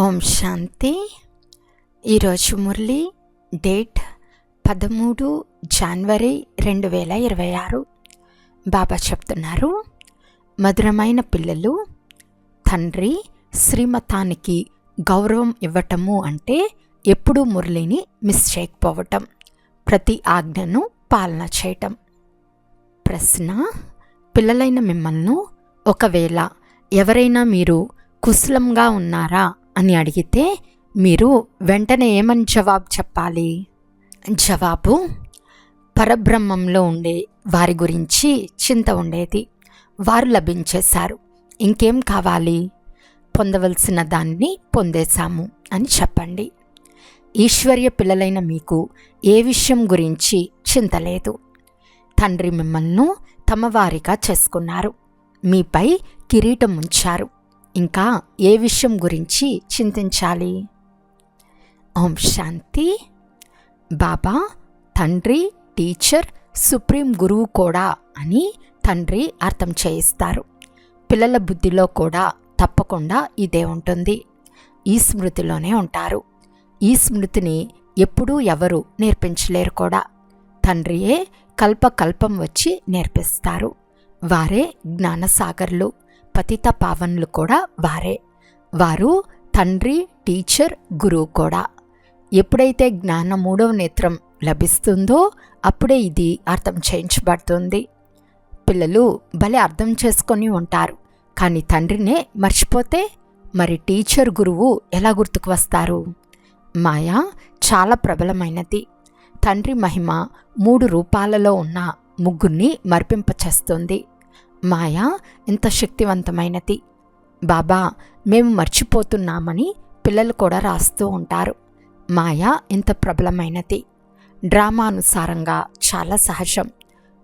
ఓం శాంతి. ఈరోజు మురళి డేట్ పదమూడు జనవరి రెండు వేల ఇరవై ఆరు. బాబా చెప్తున్నారు మధురమైన పిల్లలు తండ్రి శ్రీమతానికి గౌరవం ఇవ్వటము అంటే ఎప్పుడూ మురళిని మిస్ చేయకపోవటం ప్రతి ఆజ్ఞను పాలన చేయటం. ప్రశ్న పిల్లలైన మిమ్మల్ని ఒకవేళ ఎవరైనా మీరు కుశలంగా ఉన్నారా? అని అడిగితే మీరు వెంటనే ఏమని జవాబు చెప్పాలి? జవాబు పరబ్రహ్మంలో ఉండే వారి గురించి చింత ఉండేది. వారు లభించేశారు. ఇంకేం కావాలి? పొందవలసిన దాన్ని పొందేశాము అని చెప్పండి. ఈశ్వర్య పిల్లలైన మీకు ఏ విషయం గురించి చింత లేదు. తండ్రి మిమ్మల్ని తమ వారిగా చేసుకున్నారు. మీపై కిరీటం ఉంచారు. ఇంకా ఏ విషయం గురించి చింతించాలి? ఓం శాంతి. బాబా తండ్రి టీచర్ సుప్రీం గురువు కూడా అని తండ్రి అర్థం చేయిస్తారు. పిల్లల బుద్ధిలో కూడా తప్పకుండా ఇదే ఉంటుంది. ఈ స్మృతిలోనే ఉంటారు. ఈ స్మృతిని ఎప్పుడూ ఎవరు నేర్పించలేరు కూడా. తండ్రియే కల్పకల్పం వచ్చి నేర్పిస్తారు. వారే జ్ఞానసాగర్లు. పతిత పావన్లు కూడా వారే. వారు తండ్రి టీచర్ గురువు కూడా. ఎప్పుడైతే జ్ఞాన మూడవ నేత్రం లభిస్తుందో అప్పుడే ఇది అర్థం చేయించబడుతుంది. పిల్లలు భలే అర్థం చేసుకొని ఉంటారు. కానీ తండ్రినే మర్చిపోతే మరి టీచర్ గురువు ఎలా గుర్తుకు వస్తారు? మాయ చాలా ప్రబలమైనది. తండ్రి మహిమ మూడు రూపాలలో ఉన్న ముగ్గురిని మరిపింపచేస్తుంది. మాయ ఇంత శక్తివంతమైనది. బాబా మేము మర్చిపోతున్నామని పిల్లలు కూడా రాస్తూ ఉంటారు. మాయ ఇంత ప్రబలమైనది. డ్రామానుసారంగా చాలా సహజం.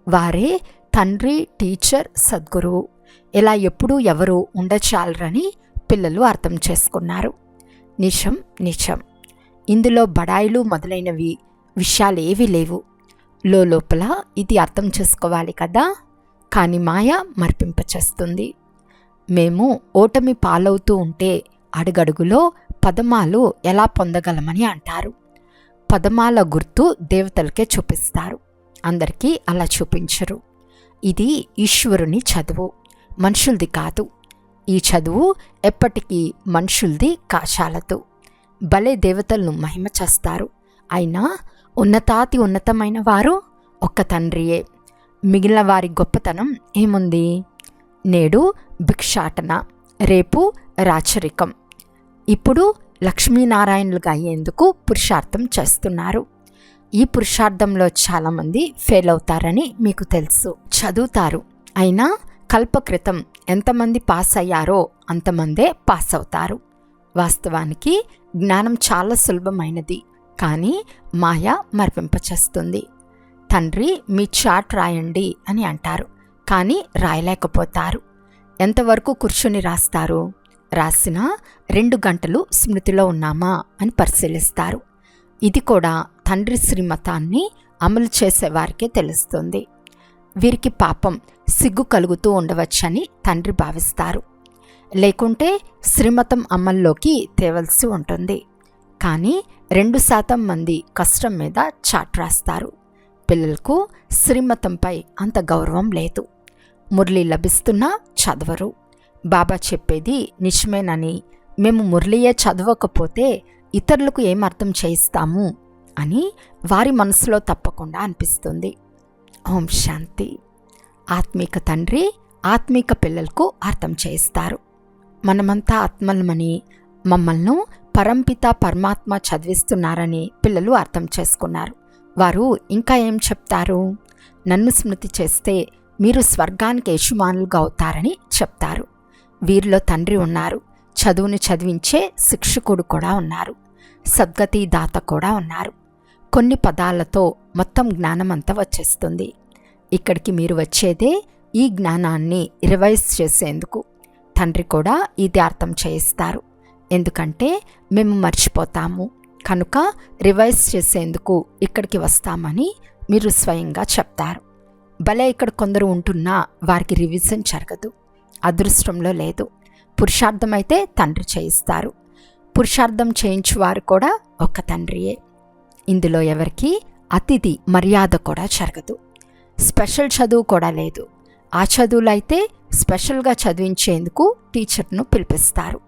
వారే తండ్రి టీచర్ సద్గురువు. ఇలా ఎప్పుడూ ఎవరు ఉండచాలరని పిల్లలు అర్థం చేసుకున్నారు. నిజం నిజం. ఇందులో బడాయిలు మొదలైనవి విషయాలు ఏవీ లేవు. లోపల ఇది అర్థం చేసుకోవాలి కదా? కానీ మాయ మర్పింపచేస్తుంది. మేము ఓటమి పాలవుతూ ఉంటే అడుగడుగులో పదమాలు ఎలా పొందగలమని అంటారు. పదమాల గుర్తు దేవతలకే చూపిస్తారు. అందరికీ అలా చూపించరు. ఇది ఈశ్వరుని చదువు. మనుషులది కాదు. ఈ చదువు ఎప్పటికీ మనుషులది కాశాలతో భలే దేవతలను మహిమ చేస్తారు. అయినా ఉన్నతాతి ఉన్నతమైన వారు ఒక్క తండ్రియే. మిగిలిన వారి గొప్పతనం ఏముంది? నేడు భిక్షాటన రేపు రాచరికం. ఇప్పుడు లక్ష్మీనారాయణులుగా అయ్యేందుకు పురుషార్థం చేస్తున్నారు. ఈ పురుషార్థంలో చాలామంది ఫెయిల్ అవుతారని మీకు తెలుసు. చదువుతారు. అయినా కల్పకృతం ఎంతమంది పాస్ అయ్యారో అంతమందే పాస్ అవుతారు వాస్తవానికి జ్ఞానం చాలా సులభమైనది. కానీ మాయ మర్పింపచేస్తుంది. తండ్రి మీ చాట్ రాయండి అని అంటారు. కానీ రాయలేకపోతారు. ఎంతవరకు కూర్చొని రాస్తారు? రాసిన రెండు గంటలు స్మృతిలో ఉన్నామా అని పరిశీలిస్తారు. ఇది కూడా తండ్రి శ్రీమతాన్ని అమలు చేసేవారికే తెలుస్తుంది. వీరికి పాపం సిగ్గు కలుగుతూ ఉండవచ్చని తండ్రి భావిస్తారు. లేకుంటే శ్రీమతం అమల్లోకి తేవలసి ఉంటుంది. కానీ రెండు శాతం మంది కష్టం మీద చాట్ రాస్తారు. పిల్లలకు శ్రీమతంపై అంత గౌరవం లేదు. మురళి లభిస్తున్నా చదవరు. బాబా చెప్పేది నిజమేనని మేము మురళియే చదవకపోతే ఇతరులకు ఏం అర్థం చేయిస్తాము అని వారి మనసులో తప్పకుండా అనిపిస్తుంది. ఓం శాంతి. ఆత్మీక తండ్రి ఆత్మీక పిల్లలకు అర్థం చేయిస్తారు. మనమంతా ఆత్మలమని మమ్మల్ని పరంపిత పరమాత్మ చదివిస్తున్నారని పిల్లలు అర్థం చేసుకున్నారు. వారు ఇంకా ఏం చెప్తారు? నన్ను స్మృతి చేస్తే మీరు స్వర్గానికి యజమానులుగా అవుతారని చెప్తారు. వీరిలో తండ్రి ఉన్నారు. చదువును చదివించే శిక్షకుడు కూడా ఉన్నారు. సద్గతి దాత కూడా ఉన్నారు. కొన్ని పదాలతో మొత్తం జ్ఞానమంతా వచ్చేస్తుంది. ఇక్కడికి మీరు వచ్చేదే ఈ జ్ఞానాన్ని రివైజ్ చేసేందుకు. తండ్రి కూడా ఇది అర్థం చేయిస్తారు. ఎందుకంటే మేము మర్చిపోతాము. కనుక రివైజ్ చేసేందుకు ఇక్కడికి వస్తామని మీరు స్వయంగా చెప్తారు. భలే ఇక్కడ కొందరు ఉంటున్నా వారికి రివిజన్ జరగదు. అదృష్టంలో లేదు. పురుషార్థమైతే తండ్రి చేయిస్తారు. పురుషార్థం చేయించువారు కూడా ఒక తండ్రియే. ఇందులో ఎవరికి అతిథి మర్యాద కూడా జరగదు. స్పెషల్ చదువు కూడా లేదు. ఆ చదువులు అయితే స్పెషల్గా చదివించేందుకు టీచర్ను పిలిపిస్తారు.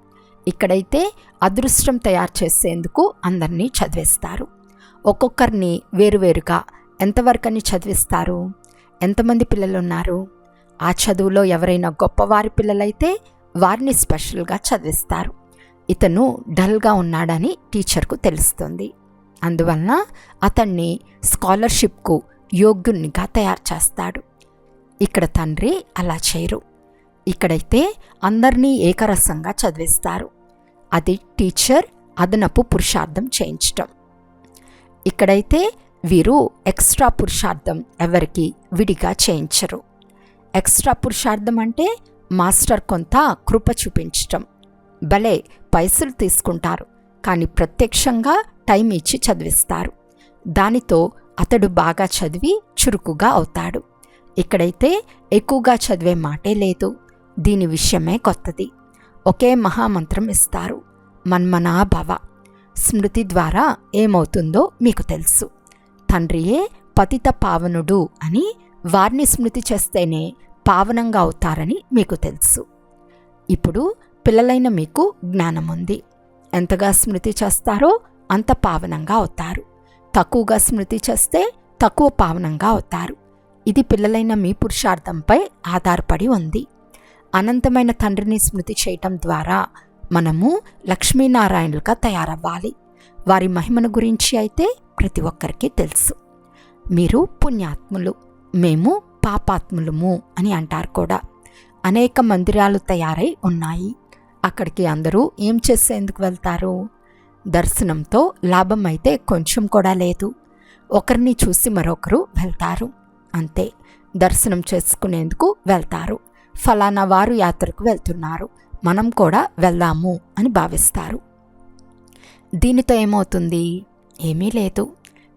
ఇక్కడైతే అదృష్టం తయారు చేసేందుకు అందరినీ చదివిస్తారు. ఒక్కొక్కరిని వేరువేరుగా ఎంతవరకని చదివిస్తారు? ఎంతమంది పిల్లలు ఉన్నారు ఆ చదువులో ఎవరైనా గొప్పవారి పిల్లలైతే వారిని స్పెషల్గా చదివిస్తారు. ఇతను డల్గా ఉన్నాడని టీచర్కు తెలుస్తుంది. అందువలన అతన్ని స్కాలర్షిప్కు యోగ్యునిగా తయారు చేస్తాడు. ఇక్కడ తండ్రి అలా చేయరు. ఇక్కడైతే అందరినీ ఏకరసంగా చదివిస్తారు. అది టీచర్ అదనపు పురుషార్థం చేయించటం. ఇక్కడైతే వీరు ఎక్స్ట్రా పురుషార్థం ఎవరికి విడిగా చేయించరు. ఎక్స్ట్రా పురుషార్థం అంటే మాస్టర్ కొంత కృప చూపించటం. భలే పైసలు తీసుకుంటారు కానీ ప్రత్యక్షంగా టైం ఇచ్చి చదివిస్తారు. దానితో అతడు బాగా చదివి చురుకుగా అవుతాడు. ఇక్కడైతే ఎక్కువగా చదివే మాటే లేదు. దీని విషయమే కొత్తది. ఒకే మహామంత్రం ఇస్తారు. మన్మనాభవ. స్మృతి ద్వారా ఏమవుతుందో మీకు తెలుసు. తండ్రియే పతిత పావనుడు అని వారిని స్మృతి చేస్తేనే పావనంగా అవుతారని మీకు తెలుసు. ఇప్పుడు పిల్లలైన మీకు జ్ఞానం ఉంది ఎంతగా స్మృతి చేస్తారో అంత పావనంగా అవుతారు. తక్కువగా స్మృతి చేస్తే తక్కువ పావనంగా అవుతారు. ఇది పిల్లలైన మీ పురుషార్థంపై ఆధారపడి ఉంది. అనంతమైన తండ్రిని స్మృతి చేయటం ద్వారా మనము లక్ష్మీనారాయణులుగా తయారవ్వాలి. వారి మహిమను గురించి అయితే ప్రతి ఒక్కరికి తెలుసు. మీరు పుణ్యాత్ములు మేము పాపాత్ములము అని అంటారు కూడా. అనేక మందిరాలు తయారై ఉన్నాయి. అక్కడికి అందరూ ఏం చేసేందుకు వెళ్తారు? దర్శనంతో లాభం అయితే కొంచెం కూడా లేదు. ఒకరిని చూసి మరొకరు వెళ్తారు. అంతే. దర్శనం చేసుకునేందుకు వెళ్తారు. ఫలానా వారు యాత్రకు వెళ్తున్నారు. మనం కూడా వెళ్దాము అని భావిస్తారు. దీనితో ఏమవుతుంది? ఏమీ లేదు.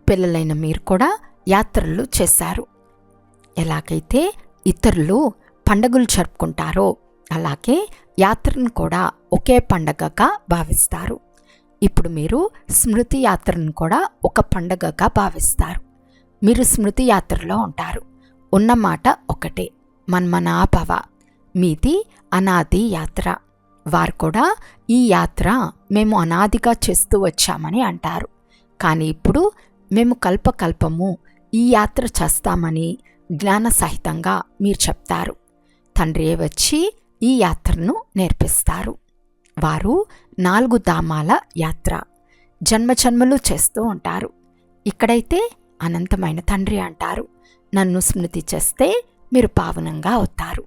పిల్లలైన మీరు కూడా యాత్రలు చేశారు. ఎలాగైతే ఇతరులు పండగలు జరుపుకుంటారో అలాగే యాత్రను కూడా ఒకే పండగగా భావిస్తారు. ఇప్పుడు మీరు స్మృతి యాత్రను కూడా ఒక పండగగా భావిస్తారు. మీరు స్మృతి యాత్రలో ఉంటారు. ఉన్న మాట ఒకటే. మన్మనాభవ. మీది అనాది యాత్ర. వారు కూడా ఈ యాత్ర మేము అనాదిగా చేస్తూ వచ్చామని అంటారు. కానీ ఇప్పుడు మేము కల్పకల్పము ఈ యాత్ర చేస్తామని జ్ఞాన సహితంగా మీరు చెప్తారు. తండ్రియే వచ్చి ఈ యాత్రను నేర్పిస్తారు. వారు నాలుగు ధామాల యాత్ర జన్మజన్మలు చేస్తూ ఉంటారు. ఇక్కడైతే అనంతమైన తండ్రి అంటారు. నన్ను స్మృతి చేస్తే మీరు పావనంగా అవుతారు.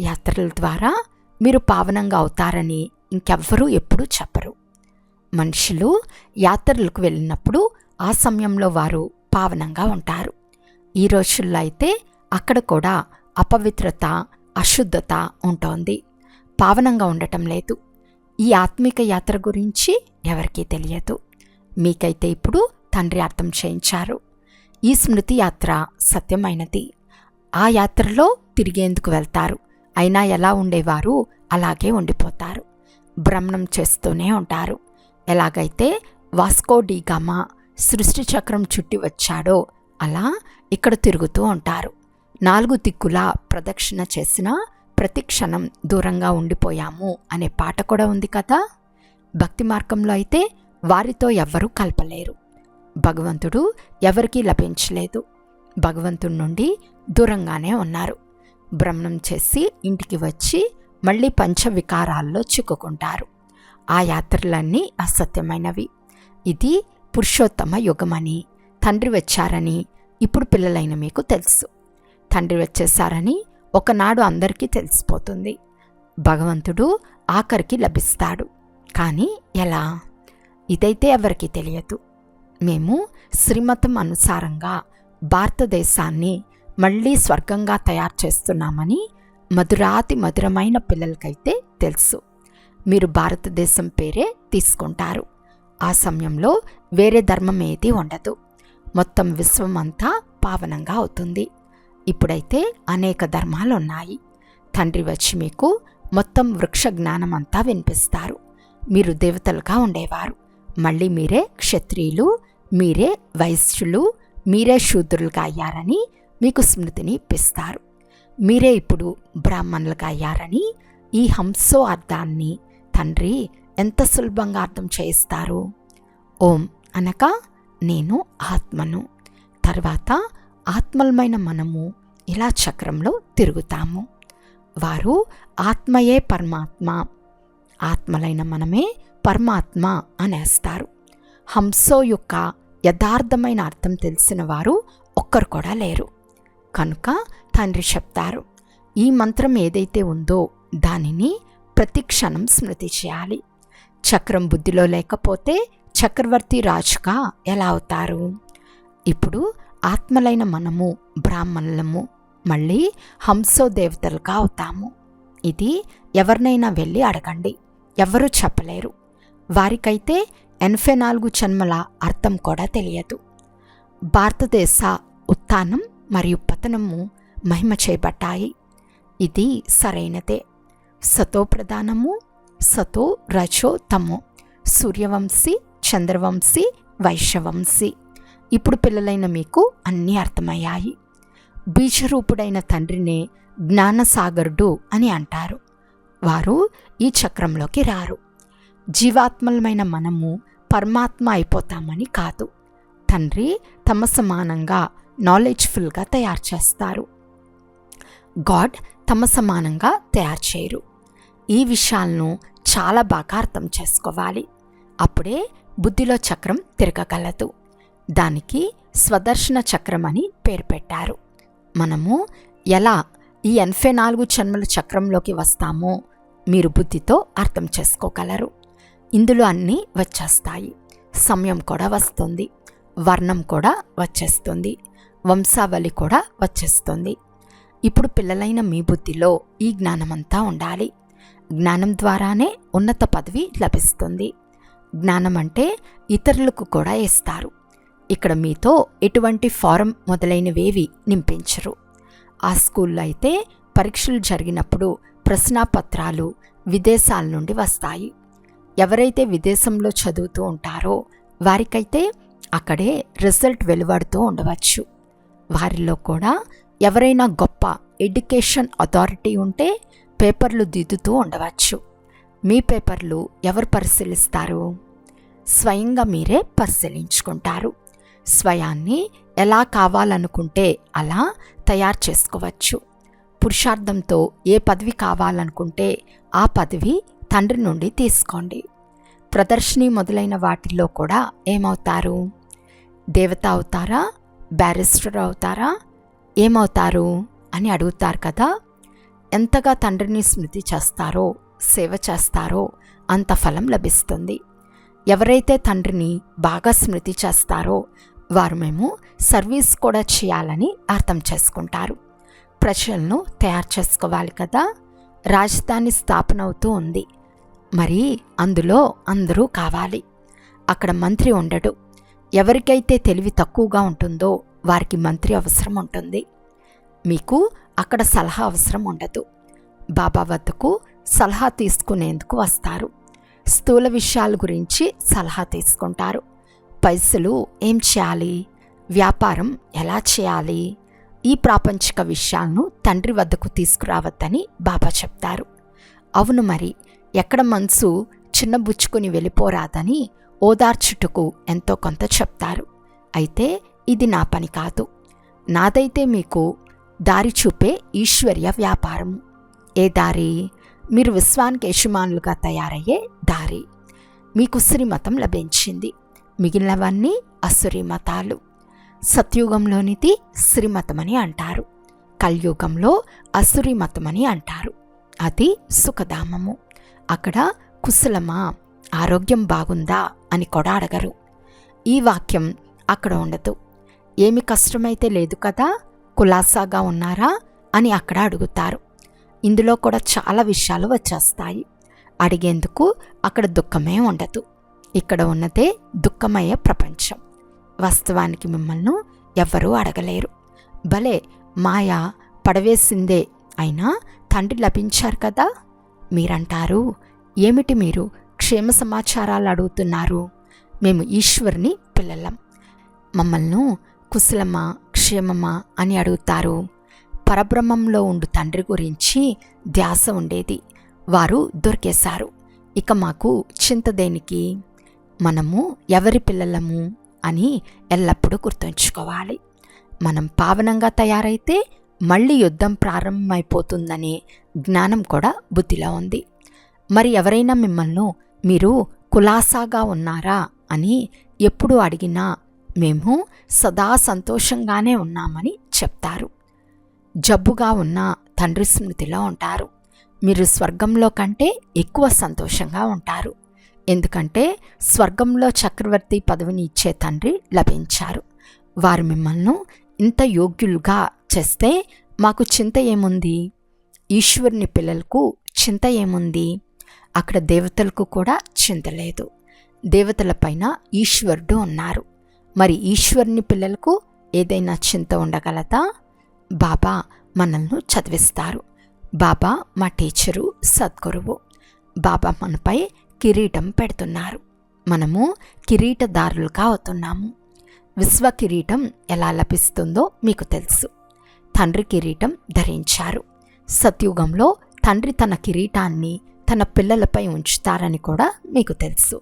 యాత్రల ద్వారా మీరు పావనంగా అవుతారని ఇంకెవ్వరూ ఎప్పుడూ చెప్పరు. మనుషులు యాత్రలకు వెళ్ళినప్పుడు ఆ సమయంలో వారు పావనంగా ఉంటారు. ఈ రోజుల్లో అయితే అక్కడ కూడా అపవిత్రత అశుద్ధత ఉంటోంది. పావనంగా ఉండటం లేదు. ఈ ఆత్మిక యాత్ర గురించి ఎవరికీ తెలియదు. మీకైతే ఇప్పుడు తండ్రి అర్థం చేయించారు. ఈ స్మృతి యాత్ర సత్యమైనది. ఆ యాత్రలో తిరిగేందుకు వెళ్తారు. అయినా ఎలా ఉండేవారు అలాగే ఉండిపోతారు. భ్రమణం చేస్తూనే ఉంటారు. ఎలాగైతే వాస్కో డీగామా సృష్టి చక్రం చుట్టి వచ్చాడో అలా ఇక్కడ తిరుగుతూ ఉంటారు. నాలుగు దిక్కులా ప్రదక్షిణ చేసిన ప్రతి క్షణం దూరంగా ఉండిపోయాము అనే పాట కూడా ఉంది కదా? భక్తి మార్గంలో అయితే వారితో ఎవ్వరూ కలపలేరు. భగవంతుడు ఎవరికీ లభించలేదు. భగవంతుడి నుండి దూరంగానే ఉన్నారు. భ్రమణం చేసి ఇంటికి వచ్చి మళ్ళీ పంచవికారాల్లో చిక్కుకుంటారు. ఆ యాత్రలన్నీ అసత్యమైనవి. ఇది పురుషోత్తమ యుగమని తండ్రి వచ్చారని ఇప్పుడు పిల్లలైన మీకు తెలుసు. తండ్రి వచ్చేసారని ఒకనాడు అందరికీ తెలిసిపోతుంది. భగవంతుడు ఆఖరికి లభిస్తాడు. కానీ ఎలా? ఇదైతే ఎవరికి తెలియదు. మేము శ్రీమతం అనుసారంగా భారతదేశాన్ని మళ్ళీ స్వర్గంగా తయారు చేస్తున్నామని మధురాతి మధురమైన పిల్లలకైతే తెలుసు. మీరు భారతదేశం పేరే తీసుకుంటారు. ఆ సమయంలో వేరే ధర్మం ఏది ఉండదు. మొత్తం విశ్వం అంతా పావనంగా అవుతుంది. ఇప్పుడైతే అనేక ధర్మాలు ఉన్నాయి తండ్రి వచ్చి మీకు మొత్తం వృక్ష జ్ఞానం అంతా వినిపిస్తారు. మీరు దేవతలుగా ఉండేవారు. మళ్ళీ మీరే క్షత్రియులు మీరే వైశ్యులు మీరే శూద్రులుగా అయ్యారని మీకు స్మృతిని ఇప్పిస్తారు మీరే ఇప్పుడు బ్రాహ్మణులుగా అయ్యారని ఈ హంసో అర్థాన్ని తండ్రి ఎంత సులభంగా అర్థం చేయిస్తారు? ఓం అనగా నేను ఆత్మను. తర్వాత ఆత్మలమైన మనము ఇలా చక్రంలో తిరుగుతాము. వారు ఆత్మయే పరమాత్మ. ఆత్మలైన మనమే పరమాత్మ అనేస్తారు. హంసో యొక్క యథార్థమైన అర్థం తెలిసిన వారు ఒక్కరు కూడా లేరు. కనుక తండ్రి చెప్తారు. ఈ మంత్రం ఏదైతే ఉందో దానిని ప్రతి క్షణం స్మృతి చేయాలి. చక్రం బుద్ధిలో లేకపోతే చక్రవర్తి రాజుగా ఎలా అవుతారు? ఇప్పుడు ఆత్మలైన మనము బ్రాహ్మణులము మళ్ళీ హంసో దేవతలుగా అవుతాము. ఇది ఎవరినైనా వెళ్ళి అడగండి. ఎవరూ చెప్పలేరు. వారికైతే ఎనభై నాలుగు జన్మల అర్థం కూడా తెలియదు. భారతదేశ ఉత్థానం మరియు పతనము మహిమ చేయబడ్డాయి ఇది సరైనదే. సతో ప్రధానము సతో రజో తమో సూర్యవంశీ చంద్రవంశీ వైశ్యవంశీ ఇప్పుడు పిల్లలైన మీకు అన్నీ అర్థమయ్యాయి. బీజరూపుడైన తండ్రినే జ్ఞానసాగరుడు అని అంటారు. వారు ఈ చక్రంలోకి రారు. జీవాత్మలమైన మనము పరమాత్మ అయిపోతామని కాదు. తండ్రి తమ సమానంగా నాలెడ్జ్ఫుల్గా తయారు చేస్తారు. గాడ్ తమ సమానంగా తయారు చేయరు. ఈ విషయాలను చాలా బాగా అర్థం చేసుకోవాలి. అప్పుడే బుద్ధిలో చక్రం తిరగగలదు. దానికి స్వదర్శన చక్రం అని పేరు పెట్టారు. మనము ఎలా ఈ ఎనభై నాలుగు జన్మల చక్రంలోకి వస్తామో మీరు బుద్ధితో అర్థం చేసుకోగలరు. ఇందులో అన్నీ వచ్చేస్తాయి. సమయం కూడా వస్తుంది. వర్ణం కూడా వచ్చేస్తుంది. వంశావళి కూడా వచ్చేస్తుంది. ఇప్పుడు పిల్లలైన మీ బుద్ధిలో ఈ జ్ఞానమంతా ఉండాలి. జ్ఞానం ద్వారానే ఉన్నత పదవి లభిస్తుంది. జ్ఞానం అంటే ఇతరులకు కూడా ఇస్తారు. ఇక్కడ మీతో ఎటువంటి ఫారం మొదలైనవేవి నింపించరు. ఆ స్కూల్లో అయితే పరీక్షలు జరిగినప్పుడు ప్రశ్నాపత్రాలు విదేశాల నుండి వస్తాయి. ఎవరైతే విదేశంలో చదువుతూ ఉంటారో వారికైతే అక్కడే రిజల్ట్ వెలువడుతూ ఉండవచ్చు. వారిలో కూడా ఎవరైనా గొప్ప ఎడ్యుకేషన్ అథారిటీ ఉంటే పేపర్లు దిద్దుతూ ఉండవచ్చు. మీ పేపర్లు ఎవరు పరిశీలిస్తారు? స్వయంగా మీరే పరిశీలించుకుంటారు. స్వయాన్ని ఎలా కావాలనుకుంటే అలా తయారు చేసుకోవచ్చు. పురుషార్థంతో ఏ పదవి కావాలనుకుంటే ఆ పదవి తండ్రి నుండి తీసుకోండి. ప్రదర్శిని మొదలైన వాటిల్లో కూడా ఏమవుతారు? దేవత అవుతారా బ్యారిస్టర్ అవుతారా? ఏమవుతారు? అని అడుగుతారు కదా. ఎంతగా తండ్రిని స్మృతి చేస్తారో సేవ చేస్తారో అంత ఫలం లభిస్తుంది. ఎవరైతే తండ్రిని బాగా స్మృతి చేస్తారో వారు మేము సర్వీస్ కూడా చేయాలని అర్థం చేసుకుంటారు. ప్రజలను తయారు చేసుకోవాలి కదా. రాజధాని స్థాపన అవుతూ ఉంది. మరి అందులో అందరూ కావాలి. అక్కడ మంత్రి ఉండడు. ఎవరికైతే తెలివి తక్కువగా ఉంటుందో వారికి మంత్రి అవసరం ఉంటుంది. మీకు అక్కడ సలహా అవసరం ఉండదు. బాబా వద్దకు సలహా తీసుకునేందుకు వస్తారు. స్థూల విషయాల గురించి సలహా తీసుకుంటారు. పైసలు ఏం చేయాలి? వ్యాపారం ఎలా చేయాలి? ఈ ప్రాపంచిక విషయాలను తండ్రి వద్దకు తీసుకురావద్దని బాబా చెప్తారు. అవును మరి ఎక్కడ మనసు చిన్నబుచ్చుకుని వెళ్ళిపోరాదని ఓదార్చుటకు ఎంతో కొంత చెప్తారు. అయితే ఇది నా పని కాదు. నాదైతే మీకు దారి చూపే ఈశ్వర్య వ్యాపారము ఏ దారి? మీరు విశ్వానికి యజమానులుగా తయారయ్యే దారి. మీకు శ్రీమతం లభించింది. మిగిలినవన్నీ అసురి మతాలు. సత్యుగంలోనిది శ్రీమతమని అంటారు. కలియుగంలో అసురి మతమని అంటారు. అది సుఖధామము. అక్కడ కుశలమా? ఆరోగ్యం బాగుందా అని కూడా అడగరు. ఈ వాక్యం అక్కడ ఉండదు. ఏమి కష్టమైతే లేదు కదా కులాసాగా ఉన్నారా అని అక్కడ అడుగుతారు. ఇందులో కూడా చాలా విషయాలు వచ్చేస్తాయి. అడిగేందుకు అక్కడ దుఃఖమే ఉండదు. ఇక్కడ ఉన్నదే దుఃఖమయ ప్రపంచం. వాస్తవానికి మిమ్మల్ని ఎవ్వరూ అడగలేరు. భలే మాయ పడవేసిందే అయినా తండ్రి లభించారు కదా? మీరంటారు ఏమిటి మీరు క్షేమ సమాచారాలు అడుగుతున్నారు. మేము ఈశ్వరుని పిల్లలం. మమ్మల్ని కుశలమా క్షేమమా అని అడుగుతారు. పరబ్రహ్మంలో ఉండు తండ్రి గురించి ధ్యాస ఉండేది. వారు దొరికేశారు. ఇక మాకు చింత దేనికి? మనము ఎవరి పిల్లలము అని ఎల్లప్పుడూ గుర్తుంచుకోవాలి. మనం పావనంగా తయారైతే మళ్ళీ యుద్ధం ప్రారంభమైపోతుందనే జ్ఞానం కూడా బుద్ధిలో ఉంది. మరి ఎవరైనా మిమ్మల్ని మీరు కులాసాగా ఉన్నారా అని ఎప్పుడు అడిగినా మేము సదా సంతోషంగానే ఉన్నామని చెప్తారు. జబ్బుగా ఉన్న తండ్రి స్మృతిలో ఉంటారు. మీరు స్వర్గంలో కంటే ఎక్కువ సంతోషంగా ఉంటారు. ఎందుకంటే స్వర్గంలో చక్రవర్తి పదవిని ఇచ్చే తండ్రి లభించారు. వారు మిమ్మల్ని ఇంత యోగ్యులుగా చేస్తే మాకు చింత ఏముంది? ఈశ్వరుని పిల్లలకు చింత ఏముంది? అక్కడ దేవతలకు కూడా చింత లేదు దేవతలపైన ఈశ్వరుడు ఉన్నారు. మరి ఈశ్వరుని పిల్లలకు ఏదైనా చింత ఉండగలదా? బాబా మనల్ని చదివిస్తారు. బాబా మా టీచరు సద్గురువు. బాబా మనపై కిరీటం పెడుతున్నారు. మనము కిరీటదారులుగా అవుతున్నాము విశ్వ కిరీటం ఎలా లభిస్తుందో మీకు తెలుసు. తండ్రి కిరీటం ధరించారు. సత్యుగంలో తండ్రి తన కిరీటాన్ని తన పిల్లలపై ఉంచుతారని కూడా మీకు తెలుసు.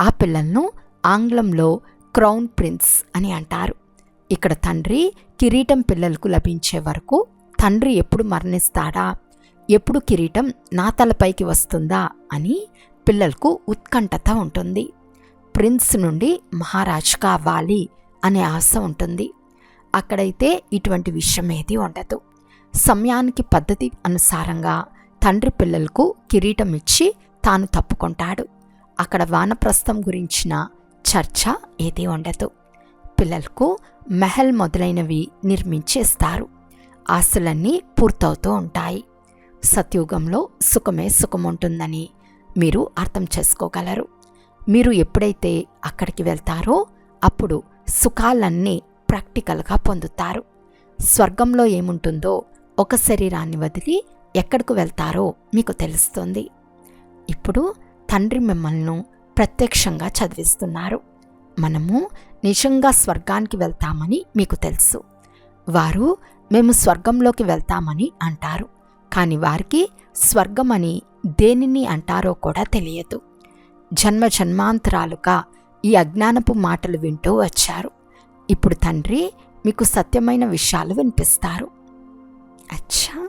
ఆ పిల్లలను ఆంగ్లంలో క్రౌన్ ప్రిన్స్ అని అంటారు. ఇక్కడ తండ్రి కిరీటం పిల్లలకు లభించే వరకు తండ్రి ఎప్పుడు మరణిస్తాడా? ఎప్పుడు కిరీటం నా తలపైకి వస్తుందా? అని పిల్లలకు ఉత్కంఠత ఉంటుంది. ప్రిన్స్ నుండి మహారాజుగా అవ్వాలి అనే ఆశ ఉంటుంది. అక్కడైతే ఇటువంటి విషయం ఏది ఉండదు. సమయానికి పద్ధతి అనుసారంగా తండ్రి పిల్లలకు కిరీటం ఇచ్చి తాను తప్పుకుంటాడు. అక్కడ వానప్రస్థం గురించిన చర్చ ఏదీ ఉండదు. పిల్లలకు మెహల్ మొదలైనవి నిర్మించేస్తారు. ఆస్తులన్నీ పూర్తవుతూ ఉంటాయి. సత్యుగంలో సుఖమే సుఖం ఉంటుందని మీరు అర్థం చేసుకోగలరు. మీరు ఎప్పుడైతే అక్కడికి వెళ్తారో అప్పుడు సుఖాలన్నీ ప్రాక్టికల్గా పొందుతారు. స్వర్గంలో ఏముంటుందో ఒక శరీరాన్ని వదిలి ఎక్కడికి వెళ్తారో మీకు తెలుస్తుంది. ఇప్పుడు తండ్రి మిమ్మల్ని ప్రత్యక్షంగా చదివిస్తున్నారు. మనము నిజంగా స్వర్గానికి వెళ్తామని మీకు తెలుసు. వారు మేము స్వర్గంలోకి వెళ్తామని అంటారు. కానీ వారికి స్వర్గం అని దేనిని అంటారో కూడా తెలియదు. జన్మ జన్మాంతరాలుగా ఈ అజ్ఞానపు మాటలు వింటూ వచ్చారు. ఇప్పుడు తండ్రి మీకు సత్యమైన విషయాలు వినిపిస్తారు. అచ్చా!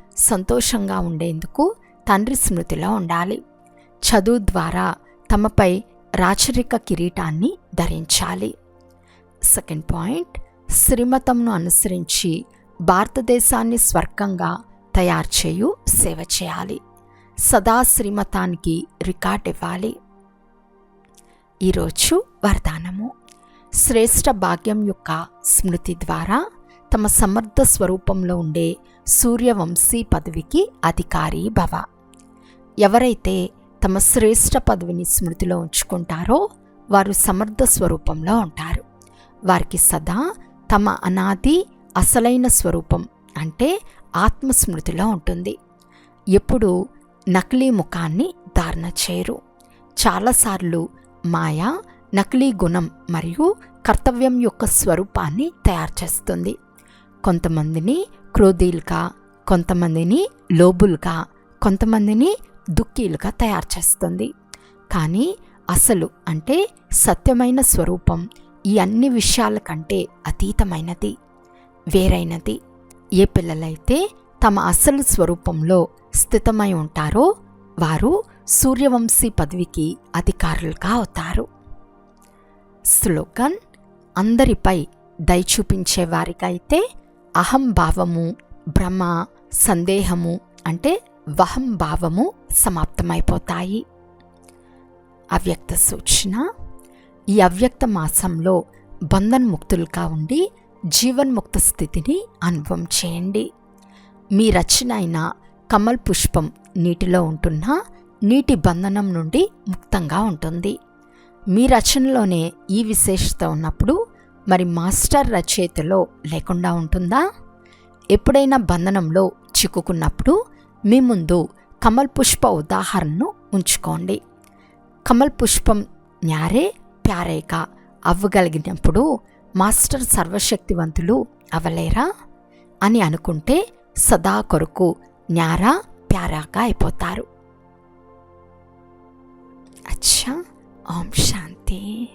సంతోషంగా ఉండేందుకు తండ్రి స్మృతిలో ఉండాలి. చదువు ద్వారా తమపై రాచరిక కిరీటాన్ని ధరించాలి. సెకండ్ పాయింట్ శ్రీమతంను అనుసరించి భారతదేశాన్ని స్వర్గంగా తయారు చేయు సేవ చేయాలి. సదా శ్రీమతానికి రికార్డ్ ఇవ్వాలి. ఈరోజు వరదానము. శ్రేష్ఠ భాగ్యం యొక్క స్మృతి ద్వారా తమ సమర్థ స్వరూపంలో ఉండే సూర్యవంశీ పదవికి అధికారి భవ. ఎవరైతే తమ శ్రేష్ఠ పదవిని స్మృతిలో ఉంచుకుంటారో వారు సమర్థ స్వరూపంలో ఉంటారు. వారికి సదా తమ అనాది అసలైన స్వరూపం అంటే ఆత్మస్మృతిలో ఉంటుంది. ఎప్పుడు నకిలీ ముఖాన్ని ధారణ చేయరు. చాలాసార్లు మాయ నకిలీ గుణం మరియు కర్తవ్యం యొక్క స్వరూపాన్ని తయారు చేస్తుంది. కొంతమందిని క్రోధీలుగా కొంతమందిని లోబులుగా కొంతమందిని దుఃఖీలుగా తయారు చేస్తుంది. కానీ అసలు అంటే సత్యమైన స్వరూపం ఈ అన్ని విషయాల కంటే అతీతమైనది వేరైనది. ఏ పిల్లలైతే తమ అసలు స్వరూపంలో స్థితమై ఉంటారో వారు సూర్యవంశీ పదవికి అధికారులుగా అవుతారు. స్లోగన్ అందరిపై దయ చూపించే వారికైతే అహంభావము భ్రమ సందేహము అంటే వహం భావము సమాప్తమైపోతాయి. అవ్యక్త సూచన ఈ అవ్యక్త మాసంలో బంధన్ముక్తులుగా ఉండి జీవన్ముక్త స్థితిని అనుభవం చేయండి. మీ రచన అయిన కమల్ పుష్పం నీటిలో ఉంటున్న నీటి బంధనం నుండి ముక్తంగా ఉంటుంది. మీ రచనలోనే ఈ విశేషత ఉన్నప్పుడు మరి మాస్టర్ రచయితలో లేకుండా ఉంటుందా? ఎప్పుడైనా బంధనంలో చిక్కుకున్నప్పుడు మీ ముందు కమల్ పుష్ప ఉదాహరణను ఉంచుకోండి. కమల్ పుష్పం న్యారే ప్యారేగా అవ్వగలిగినప్పుడు మాస్టర్ సర్వశక్తివంతులు అవలేరా? అని అనుకుంటే సదా కొరకు న్యారా ప్యారాగా అయిపోతారు. అచ్చా ఓం శాంతి.